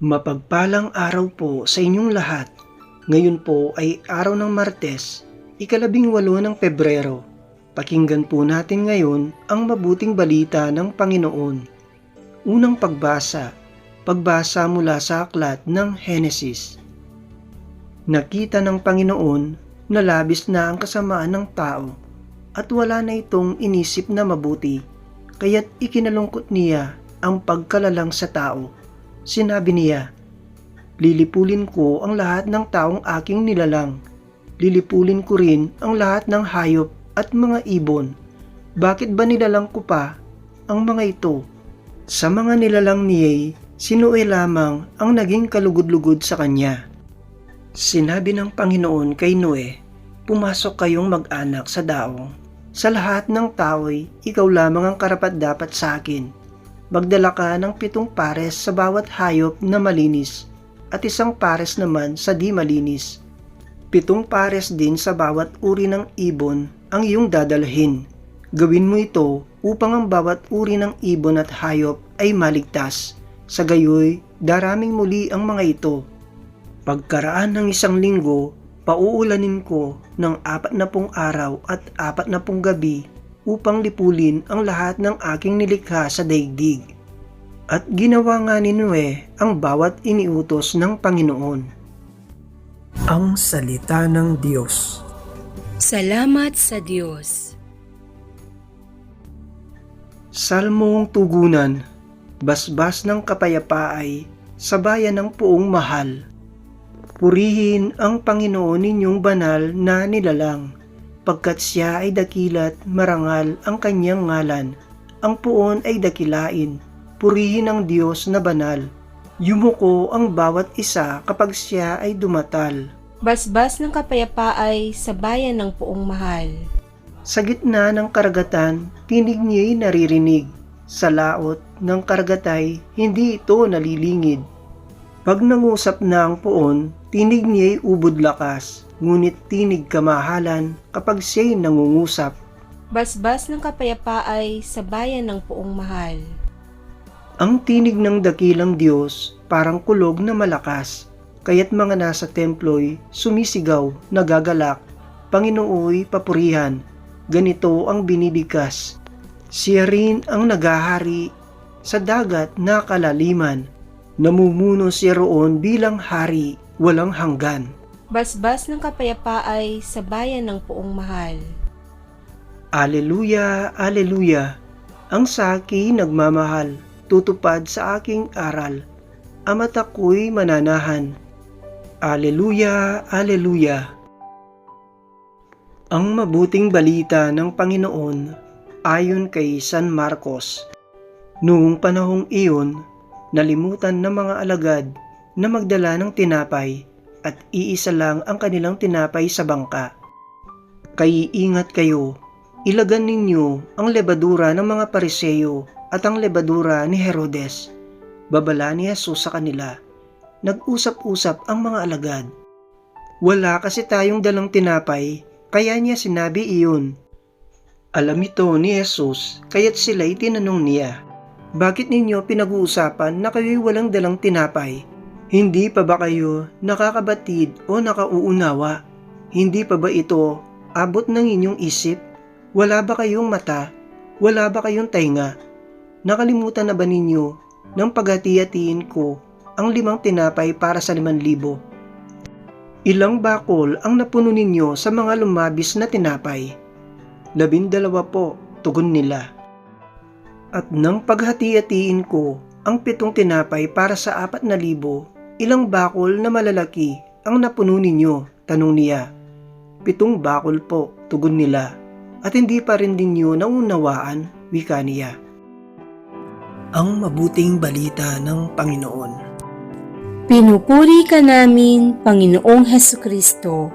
Mapagpalang araw po sa inyong lahat. Ngayon po ay araw ng Martes, ikalabing walo ng Pebrero. Pakinggan po natin ngayon ang mabuting balita ng Panginoon. Unang pagbasa, pagbasa mula sa aklat ng Henesis. Nakita ng Panginoon na labis na ang kasamaan ng tao at wala na itong inisip na mabuti, kaya't ikinalungkot niya ang pagkalalang sa tao. Sinabi niya, Lilipulin ko ang lahat ng taong aking nilalang. Lilipulin ko rin ang lahat ng hayop at mga ibon. Bakit ba nilalang ko pa ang mga ito? Sa mga nilalang niya, si Noe lamang ang naging kalugod-lugod sa kanya. Sinabi ng Panginoon kay Noe, Pumasok kayong mag-anak sa daong. Sa lahat ng tao'y ikaw lamang ang karapat-dapat sa akin. Magdala ka ng pitong pares sa bawat hayop na malinis at isang pares naman sa di malinis. Pitong pares din sa bawat uri ng ibon ang iyong dadalhin. Gawin mo ito upang ang bawat uri ng ibon at hayop ay maligtas. Sa gayoy, daraming muli ang mga ito. Pagkaraan ng isang linggo, pauulanin ko ng apat na pung araw at apat na pung gabi upang lipulin ang lahat ng aking nilikha sa daigdig. At ginawa nga ni Noe ang bawat iniutos ng Panginoon. Ang Salita ng Diyos Salamat sa Diyos. Salmong Tugunan Basbas ng kapayapaay sa bayan ng puong mahal. Purihin ang Panginoon ninyong banal na nilalang, pagkat siya ay dakilat marangal ang kanyang ngalan. Ang puon ay dakilain, purihin ang Diyos na banal. Yumuko ang bawat isa kapag siya ay dumatal. Basbas ng kapayapaay sa bayan ng puong mahal. Sa gitna ng karagatan, tinig niya'y naririnig. Sa laot ng karagatay, hindi ito nalilingid. Pag nangusap na ang puon, tinig niya'y ubod lakas, ngunit tinig kamahalan kapag siya'y nangungusap. Basbas ng kapayapaay sa bayan ng puong mahal. Ang tinig ng dakilang Diyos parang kulog na malakas, kaya't mga nasa templo'y sumisigaw, nagagalak, Panginooy papurihan, ganito ang binibigkas. Siya rin ang nagahari sa dagat na kalaliman, namumuno siya roon bilang hari, walang hanggan. Basbas ng kapayapaay sa bayan ng puong mahal. Aleluya, aleluya, ang saki nagmamahal, tutupad sa aking aral, ama't ako'y mananahan. Aleluya, aleluya. Ang mabuting balita ng Panginoon ayon kay San Marcos. Noong panahong iyon, nalimutan ng mga alagad na magdala ng tinapay at iisa lang ang kanilang tinapay sa bangka. Kaiingat kayo, ilagan ninyo ang lebadura ng mga pariseyo at ang lebadura ni Herodes. Babala ni Jesus sa kanila. Nag-usap-usap ang mga alagad. Wala kasi tayong dalang tinapay, kaya niya sinabi iyon. Alam ito ni Jesus, kaya't sila'y tinanong niya, Bakit ninyo pinag-uusapan na kayo'y walang dalang tinapay? Hindi pa ba kayo nakakabatid o nakauunawa? Hindi pa ba ito abot ng inyong isip? Wala ba kayong mata? Wala ba kayong tainga? Nakalimutan na ba ninyo ng paghati-hatiin ko ang limang tinapay para sa liman libo? Ilang bakol ang napuno ninyo sa mga lumabis na tinapay? Labindalawa po, tugon nila. At nang paghati-hatiin ko ang pitong tinapay para sa apat na libo, ilang bakol na malalaki ang napuno ninyo? Tanong niya. Pitong bakol po, tugon nila. At hindi pa rin ninyo naunawaan, wika niya. Ang mabuting balita ng Panginoon. Pinupuri ka namin, Panginoong Heso Kristo.